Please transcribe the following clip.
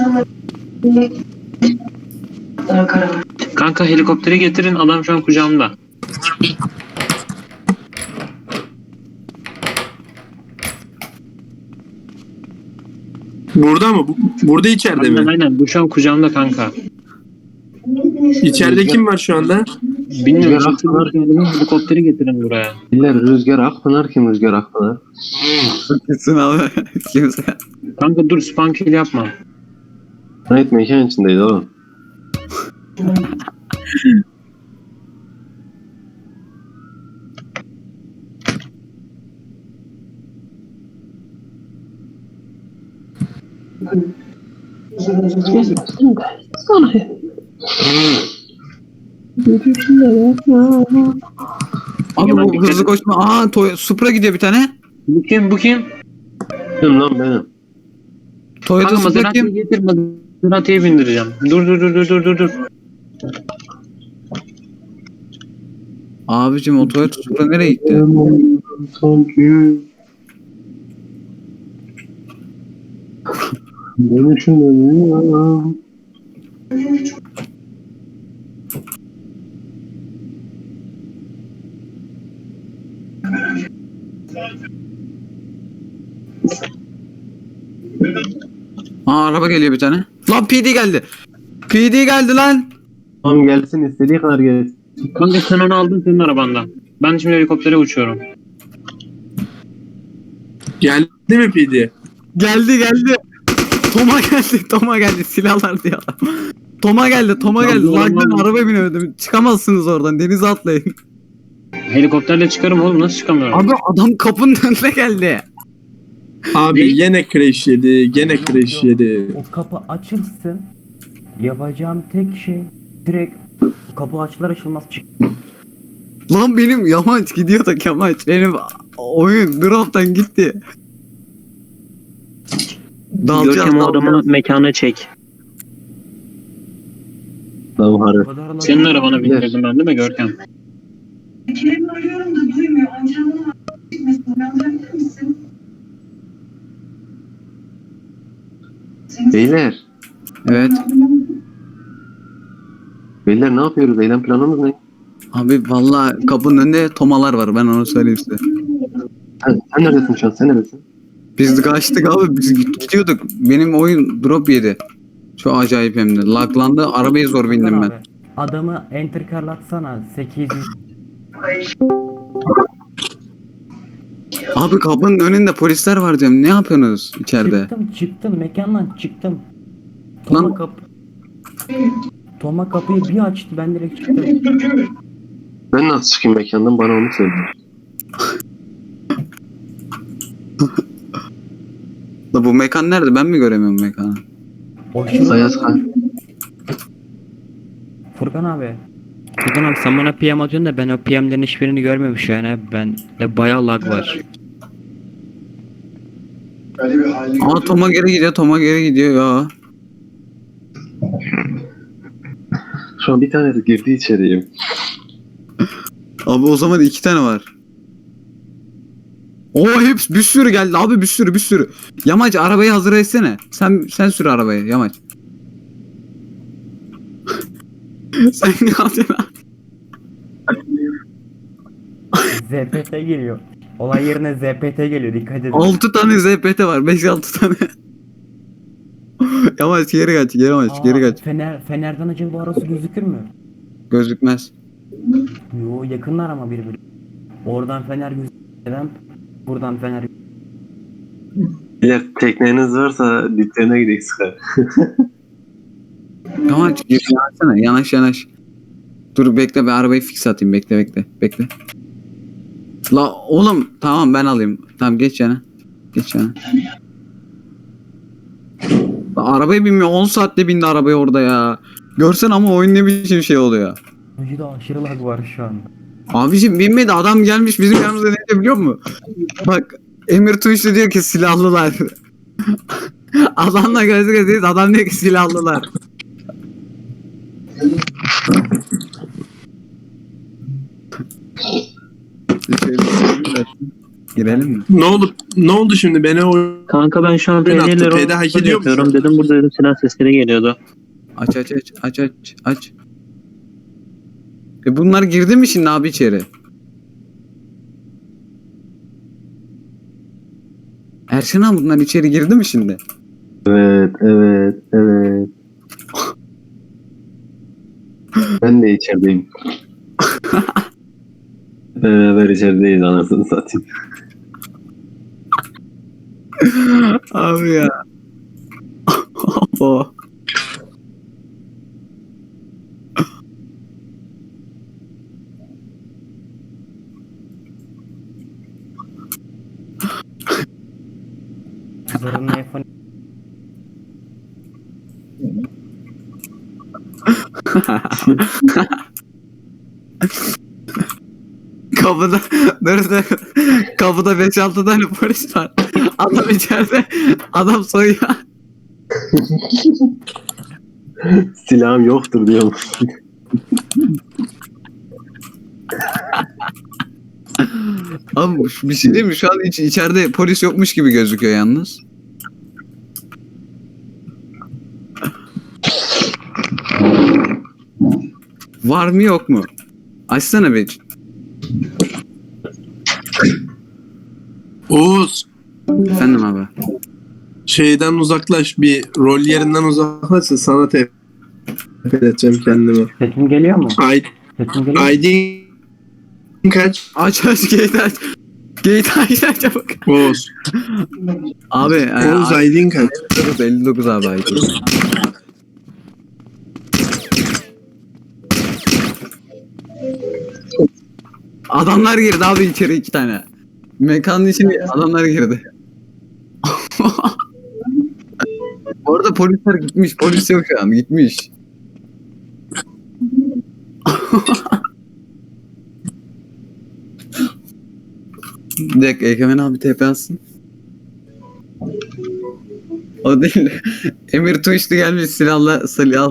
insanlar. Kanka helikopteri getirin adam şu an kucağımda. Burada mı? Bu- Burada içeride Aynen mi? aynen bu şu an kucağımda kanka. İçeride kim var şu anda? Bilmiyorum Rüzgar Akpınar. helikopteri getirin buraya. Beyler Rüzgar Akpınar kim Rüzgar Akpınar? Kesin abi. Kimse. Kanka dur spam kill yapma. Evet mekan içindeydi oğlum. Abi Hemen bu dikkat hızlı et. koşma. Aa Toy- Supra gidiyor bir tane. Bu kim bu kim? Kim lan benim? Toyota Kanka Supra Maserati'yi kim? getir Maserati'ye bindireceğim. Dur dur dur dur dur dur dur. Abicim o Toyota Supra nereye gitti? Sanki. Ben düşünmedim. Aa araba geliyor bir tane. Lan PD geldi. PD geldi lan. Tamam gelsin istediği kadar gelsin. Kanka sen onu aldın senin arabandan. Ben şimdi helikoptere uçuyorum. Geldi mi PD? Geldi geldi. Toma geldi. Toma geldi. Silahlar diye adam. Toma geldi. Toma geldi. bu Lagdan araba binemedim. Çıkamazsınız oradan. Denize atlayın. Helikopterle çıkarım oğlum nasıl çıkamıyorum? Abi adam kapının önüne geldi. Abi Ne? yine crash yedi. Gene crash yedi. O kapı açılsın. Yapacağım tek şey direkt kapı açılır açılmaz çık. Lan benim yamaç gidiyor da yamaç. Benim oyun drop'tan gitti. Dalacağız, Görkem o dalacağız. adamı mekana çek. O kadar lag- Senin arabana bindirdim ben değil mi Görkem? Kerem'i arıyorum da duymuyor. Var. Çıkmasın. Uyandırabilir misin? Beyler. Evet. Beyler ne yapıyoruz? Eylem planımız ne? Abi valla kapının önünde tomalar var ben onu söyleyeyim size. Sen, sen neredesin şu an? Sen neredesin? Biz kaçtık abi biz gidiyorduk. Benim oyun drop yedi. Çok acayip hem de. Laglandı arabaya zor bindim ben. Adamı enter karlatsana 800 Abi kapının önünde polisler var diyorum. Ne yapıyorsunuz içeride? çıktım çıktım mekandan çıktım. Toma Lan- kapı Toma kapıyı bir açtı ben direkt çıktım. Ben nasıl çıkayım mekandan? Bana onu söyle. La bu mekan nerede? Ben mi göremiyorum mekanı? O şurada- Ayaz kan. Furkan abi. Furkan abi sen bana PM atıyorsun da ben o PM'lerin hiçbirini görmemiş yani. Ben de bayağı lag var. Aa Toma geri gidiyor. Toma geri gidiyor ya. Şu an bir tanesi girdi içeriye. Abi o zaman iki tane var. Oo hepsi bir sürü geldi abi bir sürü bir sürü. Yamaç arabayı hazır etsene. Sen sen sür arabayı Yamaç. Sen ne yapıyorsun? ZPT geliyor. Olay yerine ZPT geliyor dikkat edin. 6 tane ZPT var. 5-6 tane. Yamaç geri kaç, geri kaç, Aa, geri kaç. Fener, Fener'den acaba arası gözükür mü? Gözükmez. Yo yakınlar ama birbiri. Oradan Fener gözükmeden buradan Fener Beyler tekneniz varsa diplerine gidelim sıkar. Geri yanaşsana. Yanaş yanaş. Dur bekle ben arabayı fix atayım. Bekle bekle. Bekle. La oğlum tamam ben alayım. Tamam geç yana. Geç yana. La, Arabaya binmiyor. 10 saatte bindi arabaya orada ya. Görsen ama oyun ne biçim şey oluyor. Uyuda aşırı lag var şu an. Abicim binmedi adam gelmiş bizim yanımıza ne diyor biliyor musun? Bak Emir Tunç da diyor ki silahlılar. Adamla gözü gözüyüz adam diyor ki silahlılar. Girelim mi? Ne oldu? Ne oldu şimdi? Beni o Kanka ben şu an attı. PD hak ediyor yapıyorum. Dedim burada dedim silah sesleri geliyordu. Aç aç aç aç aç aç. E bunlar girdi mi şimdi abi içeri? Erşen abi bunlar içeri girdi mi şimdi? Evet, evet, evet. Ben de içerideyim. Beraber içerideyiz anasını satayım. Abi ya. o. Zorunlu iPhone Kapıda dur. Kapıda 5-6 tane polis var. Adam içeride. Adam soyuyor. Silahım yoktur diyorum. Abi şu- bir şey değil mi? Şu an iç, içeride polis yokmuş gibi gözüküyor yalnız. Var mı yok mu? Açsana bir. Oğuz Efendim abi. şeyden uzaklaş bir rol yerinden uzaklaş da sana tepki edeceğim kendimi. sesim geliyor mu? Ay, Sesim geliyor mu? Kaç? Aç aç gate aç. Gate aç aç çabuk. Oğuz. Abi. e, Oğuz ID'in kaç? 59 abi Adamlar girdi abi içeri iki tane. Mekanın içine adamlar girdi. Orada polisler gitmiş. Polis yok şu an. Gitmiş. Bir dakika Egemen abi TP atsın. O değil. Emir Tunçlu gelmiş silahla silah